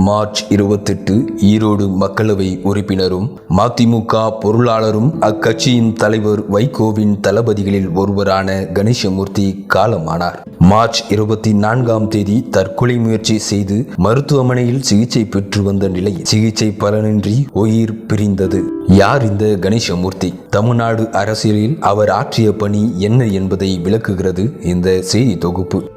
March இருபத்தெட்டு ஈரோடு மக்களவை உறுப்பினரும் மதிமுக பொருளாளரும் அக்கட்சியின் தலைவர் வைகோவின் தளபதிகளில் ஒருவரான கணேசமூர்த்தி காலமானார். மார்ச் இருபத்தி நான்காம் தேதி தற்கொலை முயற்சி செய்து மருத்துவமனையில் சிகிச்சை பெற்று வந்த நிலையில் சிகிச்சை பலனின்றி உயிர் பிரிந்தது. யார் இந்த கணேசமூர்த்தி? தமிழ்நாடு அரசியலில் அவர் ஆற்றிய பணி என்ன என்பதை விளக்குகிறது இந்த செய்தி தொகுப்பு.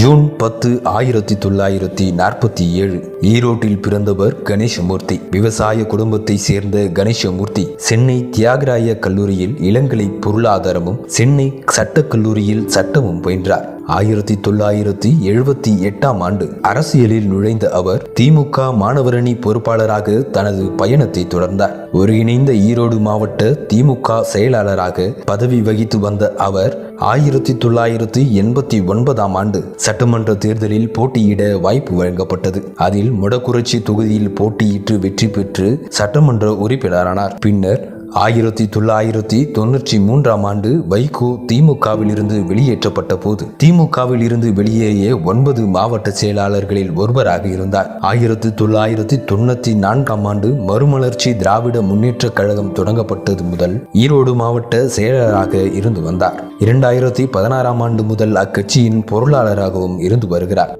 ஜூன் பத்து ஆயிரத்தி தொள்ளாயிரத்தி நாற்பத்தி ஏழு. ஈரோட்டில் பிறந்தவர் கணேசமூர்த்தி. விவசாய குடும்பத்தை சேர்ந்த கணேசமூர்த்தி. சென்னை தியாகராய கல்லூரியில் இளங்கலை பொருளாதாரமும் சென்னை சட்டக் கல்லூரியில் சட்டமும் பயின்றார். ஆயிரத்தி தொள்ளாயிரத்தி எழுபத்தி எட்டாம் ஆண்டு அரசியலில் நுழைந்த அவர் திமுக மாணவரணி பொறுப்பாளராக தனது பயணத்தை தொடர்ந்தார். ஒருங்கிணைந்த ஈரோடு மாவட்ட திமுக செயலாளராக பதவி வகித்து வந்த அவர் ஆயிரத்தி தொள்ளாயிரத்தி எண்பத்தி ஒன்பதாம் ஆண்டு சட்டமன்ற தேர்தலில் போட்டியிட வாய்ப்பு வழங்கப்பட்டது. அதில் முடக்குறிச்சி தொகுதியில் போட்டியிட்டு வெற்றி பெற்று சட்டமன்ற உறுப்பினரானார். பின்னர் ஆயிரத்தி தொள்ளாயிரத்தி தொண்ணூற்றி மூன்றாம் ஆண்டு வைகோ திமுகவில் இருந்து வெளியேற்றப்பட்ட போது திமுகவில் இருந்து வெளியேறிய ஒன்பது மாவட்ட செயலாளர்களில் ஒருவராக இருந்தார். ஆயிரத்தி தொள்ளாயிரத்தி தொண்ணூத்தி நான்காம் ஆண்டு மறுமலர்ச்சி திராவிட முன்னேற்ற கழகம் தொடங்கப்பட்டது முதல் ஈரோடு மாவட்ட செயலாளராக இருந்து வந்தார். இரண்டாயிரத்தி பதினாறாம் ஆண்டு முதல் அக்கட்சியின் பொருளாளராகவும் இருந்து வருகிறார்.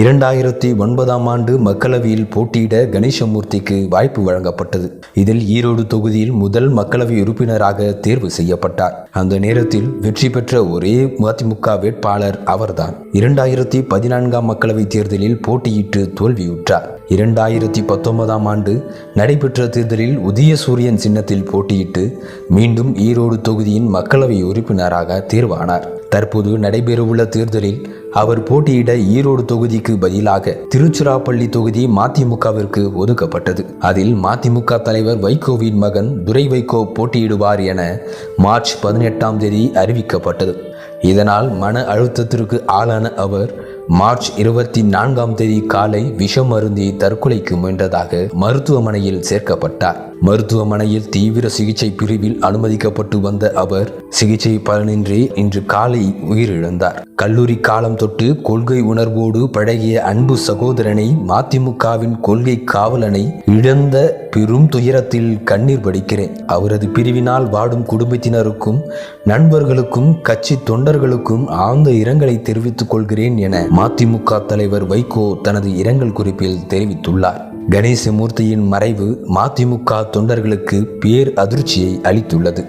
இரண்டாயிரத்தி ஒன்பதாம் ஆண்டு மக்களவையில் போட்டியிட கணேசமூர்த்திக்கு வாய்ப்பு வழங்கப்பட்டது. இதில் ஈரோடு தொகுதியில் முதல் மக்களவை உறுப்பினராக தேர்வு செய்யப்பட்டார். அந்த நேரத்தில் வெற்றி பெற்ற ஒரே மதிமுக வேட்பாளர் அவர்தான். இரண்டாயிரத்தி பதினான்காம் மக்களவை தேர்தலில் போட்டியிட்டு தோல்வியுற்றார். இரண்டாயிரத்தி பத்தொன்பதாம் ஆண்டு நடைபெற்ற தேர்தலில் உதயசூரியன் சின்னத்தில் போட்டியிட்டு மீண்டும் ஈரோடு தொகுதியின் மக்களவை உறுப்பினராக தேர்வானார். தற்போது நடைபெறவுள்ள தேர்தலில் அவர் போட்டியிட ஈரோடு தொகுதிக்கு பதிலாக திருச்சிராப்பள்ளி தொகுதி மதிமுகவிற்கு ஒதுக்கப்பட்டது. அதில் மதிமுக தலைவர் வைகோவின் மகன் துரை வைகோ போட்டியிடுவார் என மார்ச் பதினெட்டாம் தேதி அறிவிக்கப்பட்டது. இதனால் மன அழுத்தத்திற்கு ஆளான அவர் மார்ச் இருபத்தி நான்காம் தேதி காலை விஷம் அருந்தி தற்கொலைக்கு முயன்றதாக மருத்துவமனையில் சேர்க்கப்பட்டார். மருத்துவமனையில் தீவிர சிகிச்சை பிரிவில் அனுமதிக்கப்பட்டு வந்த அவர் சிகிச்சை பலனின்றி இன்று காலை உயிரிழந்தார். கல்லூரி காலம் தொட்டு கொள்கை உணர்வோடு பழகிய அன்பு சகோதரனை மதிமுகவின் கொள்கை காவலனை இழந்த பெரும் துயரத்தில் கண்ணீர் வடிக்கிறேன். அவரது பிரிவினால் வாடும் குடும்பத்தினருக்கும் நண்பர்களுக்கும் கட்சி தொண்டர்களுக்கும் ஆழ்ந்த இரங்கலை தெரிவித்துக் கொள்கிறேன் என மதிமுக தலைவர் வைகோ தனது இரங்கல் குறிப்பில் தெரிவித்துள்ளார். கணேசமூர்த்தியின் மறைவு மதிமுக தொண்டர்களுக்கு பேர் அதிர்ச்சியை அளித்துள்ளது.